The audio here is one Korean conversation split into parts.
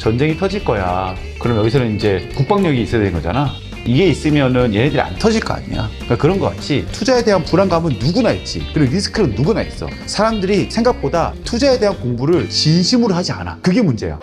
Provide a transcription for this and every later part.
전쟁이 터질 거야. 그럼 여기서는 이제 국방력이 있어야 되는 거잖아. 이게 있으면은 얘네들이 안 터질 거 아니야. 그러니까 그런 거 같이 투자에 대한 불안감은 누구나 있지. 그리고 리스크는 누구나 있어. 사람들이 생각보다 투자에 대한 공부를 진심으로 하지 않아. 그게 문제야.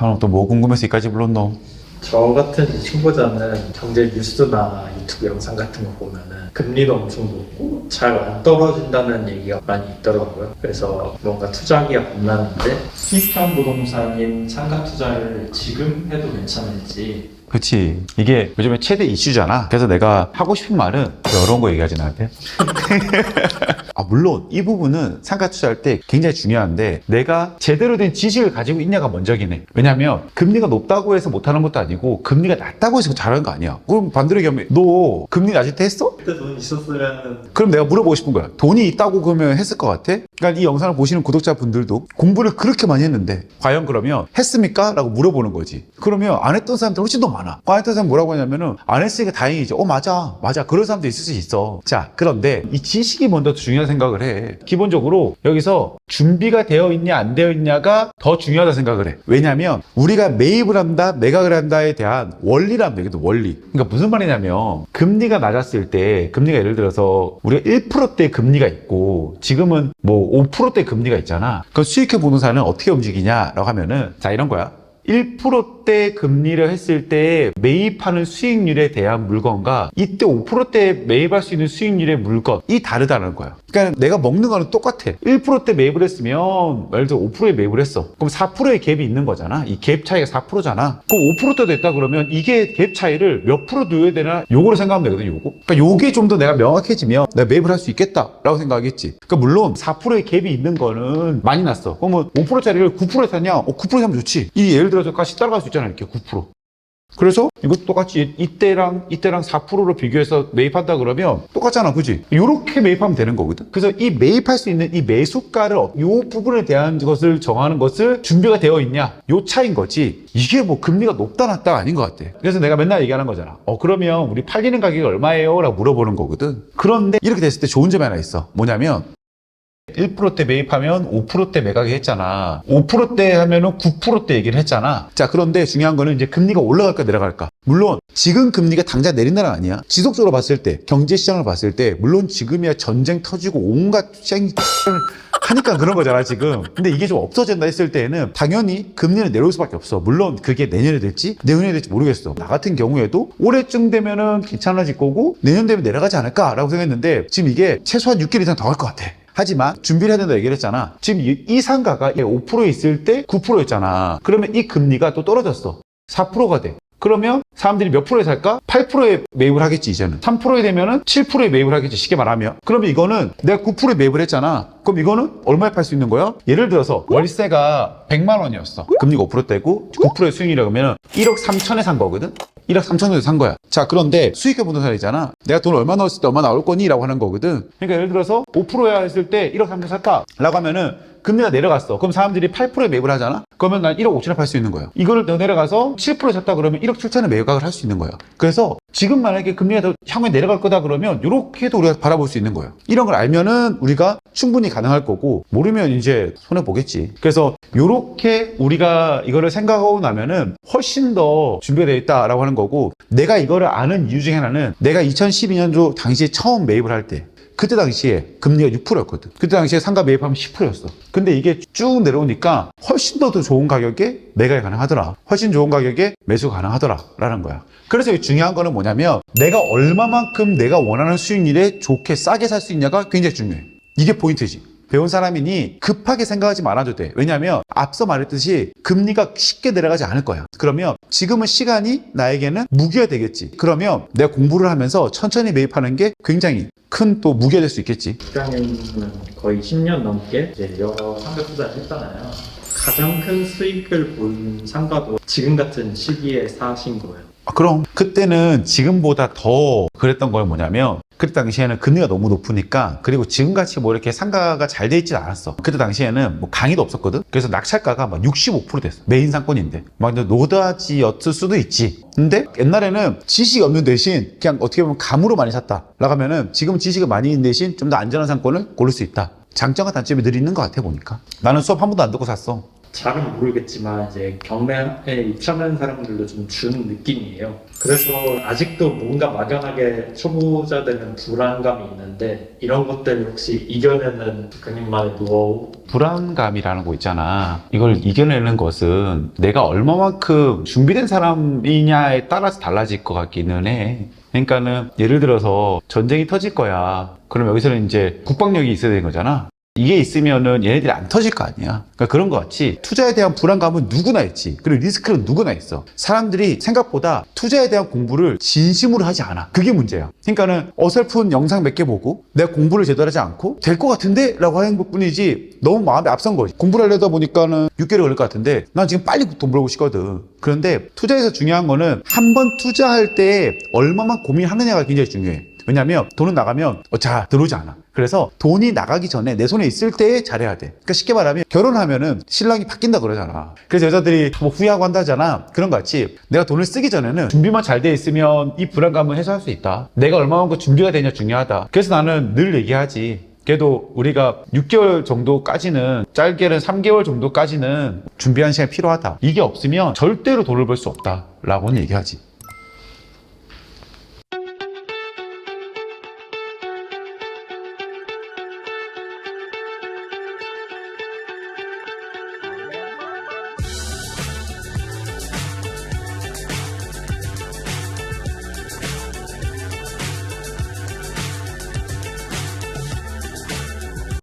아, 또 뭐 궁금해서 여기까지 불렀노? 저 같은 친구자는 경제 뉴스나 유튜브 영상 같은 거 보면은 금리도 엄청 높고 잘 안 떨어진다는 얘기가 많이 있더라고요. 그래서 뭔가 투자하기가 겁나는데 수익형 부동산인 상가 투자를 지금 해도 괜찮을지 그렇지. 이게 요즘에 최대 이슈잖아. 그래서 내가 하고 싶은 말은 이런 거 얘기하지 나한테. 아, 물론 이 부분은 상가 투자할 때 굉장히 중요한데 내가 제대로 된 지식을 가지고 있냐가 먼저긴 해. 왜냐면 금리가 높다고 해서 못하는 것도 아니고 금리가 낮다고 해서 잘하는 거 아니야. 그럼 반대로 얘기하면 너 금리 낮을 때 했어? 그때 돈 있었으면 그럼 내가 물어보고 싶은 거야. 돈이 있다고 그러면 했을 것 같아? 그러니까 이 영상을 보시는 구독자분들도 공부를 그렇게 많이 했는데 과연 그러면 했습니까? 라고 물어보는 거지. 그러면 안 했던 사람들 훨씬 더 많아. 안 했던 사람 뭐라고 하냐면은 안 했으니까 다행이죠. 어 맞아. 맞아. 그런 사람도 있을 수 있어. 자 그런데 이 지식이 먼저 중요한 생각을 해. 기본적으로 여기서 준비가 되어 있냐 안 되어 있냐가 더 중요하다 생각을 해. 왜냐면 우리가 매입을 한다 매각을 한다에 대한 원리란 얘기도 원리. 그러니까 무슨 말이냐면 금리가 낮았을 때 금리가 예를 들어서 우리가 1%대 금리가 있고 지금은 뭐 5%대 금리가 있잖아. 그 수익형 부동산은 어떻게 움직이냐라고 하면은 자 이런 거야. 1%대 금리를 했을 때 매입하는 수익률에 대한 물건과 이때 5%대 매입할 수 있는 수익률의 물건 이 다르다는 거야. 그러니까 내가 먹는 거는 똑같아. 1%대 매입을 했으면 예를 들어 5%에 매입을 했어. 그럼 4%의 갭이 있는 거잖아. 이 갭 차이가 4%잖아. 그럼 5%대 됐다 그러면 이게 갭 차이를 몇 프로 두어야 되나 요거를 생각하면 되거든. 요거. 그러니까 요게 좀 더 내가 명확해지면 내가 매입을 할 수 있겠다라고 생각하겠지. 그러니까 물론 4%의 갭이 있는 거는 많이 났어. 그러면 5%짜리를 9%에 샀냐? 어, 9%에 사면 좋지. 이 예를 들어 서 같이 따라갈 수 있잖아. 이렇게 9%. 그래서 이것도 똑같이 이때랑 이때랑 4%로 비교해서 매입한다 그러면 똑같잖아. 그지? 이렇게 매입하면 되는 거거든. 그래서 이 매입할 수 있는 이 매수가를 이 부분에 대한 것을 정하는 것을 준비가 되어 있냐? 요 차인 거지. 이게 뭐 금리가 높다 낮다가 아닌 것 같아. 그래서 내가 맨날 얘기하는 거잖아. 어 그러면 우리 팔리는 가격이 얼마예요? 라고 물어보는 거거든. 그런데 이렇게 됐을 때 좋은 점이 하나 있어. 뭐냐면 1%대 매입하면 5%대 매각이 했잖아. 5%대 하면은 9%대 얘기를 했잖아. 자, 그런데 중요한 거는 이제 금리가 올라갈까 내려갈까. 물론 지금 금리가 당장 내린다는 아니야. 지속적으로 봤을 때, 경제 시장을 봤을 때, 물론 지금이야 전쟁 터지고 온갖 시장이 하니까 그런 거잖아, 지금. 근데 이게 좀 없어진다 했을 때에는 당연히 금리는 내려올 수밖에 없어. 물론 그게 내년에 될지, 내년에 될지 모르겠어. 나 같은 경우에도 올해쯤 되면은 괜찮아질 거고, 내년 되면 내려가지 않을까라고 생각했는데, 지금 이게 최소한 6개월 이상 더 갈 것 같아. 하지만 준비를 해야 된다 얘기를 했잖아. 지금 이, 이 상가가 5% 있을 때 9%였잖아. 그러면 이 금리가 또 떨어졌어. 4%가 돼. 그러면 사람들이 몇 프로에 살까? 8%에 매입을 하겠지 이제는 3%에 되면은 7%에 매입을 하겠지 쉽게 말하면 그러면 이거는 내가 9%에 매입을 했잖아 그럼 이거는 얼마에 팔 수 있는 거야? 예를 들어서 월세가 100만 원이었어 금리가 5%대고 9%의 수익이라고 하면 1억 3천에 산 거거든 1억 3천에 산 거야 자 그런데 수익형 부동산이잖아 내가 돈 얼마 넣었을 때 얼마 나올 거니? 라고 하는 거거든 그러니까 예를 들어서 5%야 했을 때 1억 3천 샀다 라고 하면은 금리가 내려갔어. 그럼 사람들이 8%에 매입을 하잖아? 그러면 난 1억 5천에 팔 수 있는 거야. 이거를 더 내려가서 7%에 샀다 그러면 1억 7천에 매각을 할 수 있는 거야. 그래서 지금 만약에 금리가 더 향후에 내려갈 거다 그러면 이렇게도 우리가 바라볼 수 있는 거예요. 이런 걸 알면은 우리가 충분히 가능할 거고 모르면 이제 손해 보겠지. 그래서 이렇게 우리가 이거를 생각하고 나면은 훨씬 더 준비가 되어 있다라고 하는 거고 내가 이거를 아는 이유 중에 하나는 내가 2012년도 당시에 처음 매입을 할 때 그때 당시에 금리가 6%였거든. 그때 당시에 상가 매입하면 10%였어. 근데 이게 쭉 내려오니까 훨씬 더, 더 좋은 가격에 매각이 가능하더라. 훨씬 좋은 가격에 매수가 가능하더라. 라는 거야. 그래서 이 중요한 거는 뭐냐면 내가 얼마만큼 내가 원하는 수익률에 좋게 싸게 살 수 있냐가 굉장히 중요해. 이게 포인트지. 배운 사람이니 급하게 생각하지 말아도 돼. 왜냐면 앞서 말했듯이 금리가 쉽게 내려가지 않을 거야. 그러면 지금은 시간이 나에게는 무기가 되겠지. 그러면 내가 공부를 하면서 천천히 매입하는 게 굉장히 큰 또 무기가 될 수 있겠지. 직장인은 거의 10년 넘게 이제 여러 상가 투자를 했잖아요. 가장 큰 수익을 본 상가도 지금 같은 시기에 사신 거예요. 아, 그럼. 그때는 지금보다 더 그랬던 건 뭐냐면 그때 당시에는 금리가 너무 높으니까 그리고 지금같이 뭐 이렇게 상가가 잘 돼 있진 않았어. 그때 당시에는 뭐 강의도 없었거든. 그래서 낙찰가가 막 65% 됐어. 메인 상권인데. 막 노다지였을 수도 있지. 근데 옛날에는 지식이 없는 대신 그냥 어떻게 보면 감으로 많이 샀다. 라고 하면은 지금 지식이 많이 있는 대신 좀 더 안전한 상권을 고를 수 있다. 장점과 단점이 늘 있는 것 같아 보니까. 나는 수업 한 번도 안 듣고 샀어 잘은 모르겠지만 이제 경매에 입찰하는 사람들도 좀 주는 느낌이에요. 그래서 아직도 뭔가 막연하게 초보자들은 불안감이 있는데 이런 것들 혹시 이겨내는 그님만의 노하우 불안감이라는 거 있잖아. 이걸 이겨내는 것은 내가 얼마만큼 준비된 사람이냐에 따라서 달라질 것 같기는 해. 그러니까는 예를 들어서 전쟁이 터질 거야. 그럼 여기서는 이제 국방력이 있어야 되는 거잖아. 이게 있으면은 얘네들이 안 터질 거 아니야. 그러니까 그런 것 같이 투자에 대한 불안감은 누구나 있지. 그리고 리스크는 누구나 있어. 사람들이 생각보다 투자에 대한 공부를 진심으로 하지 않아. 그게 문제야. 그러니까는 어설픈 영상 몇 개 보고 내가 공부를 제대로 하지 않고 될 것 같은데? 라고 하는 것 뿐이지 너무 마음이 앞선 거지. 공부를 하려다 보니까는 6개월 걸릴 것 같은데 난 지금 빨리 돈 벌고 싶거든. 그런데 투자에서 중요한 거는 한 번 투자할 때 얼마만 고민하느냐가 굉장히 중요해. 왜냐면 돈은 나가면 어, 자 들어오지 않아. 그래서 돈이 나가기 전에 내 손에 있을 때 잘해야 돼. 그러니까 쉽게 말하면 결혼하면 은 신랑이 바뀐다 그러잖아. 그래서 여자들이 뭐 후회하고 한다잖아. 그런 것 같이 내가 돈을 쓰기 전에는 준비만 잘 돼 있으면 이 불안감을 해소할 수 있다. 내가 얼마만큼 준비가 되냐 중요하다. 그래서 나는 늘 얘기하지. 그래도 우리가 6개월 정도까지는 짧게는 3개월 정도까지는 준비한 시간이 필요하다. 이게 없으면 절대로 돈을 벌 수 없다. 라고는 얘기하지.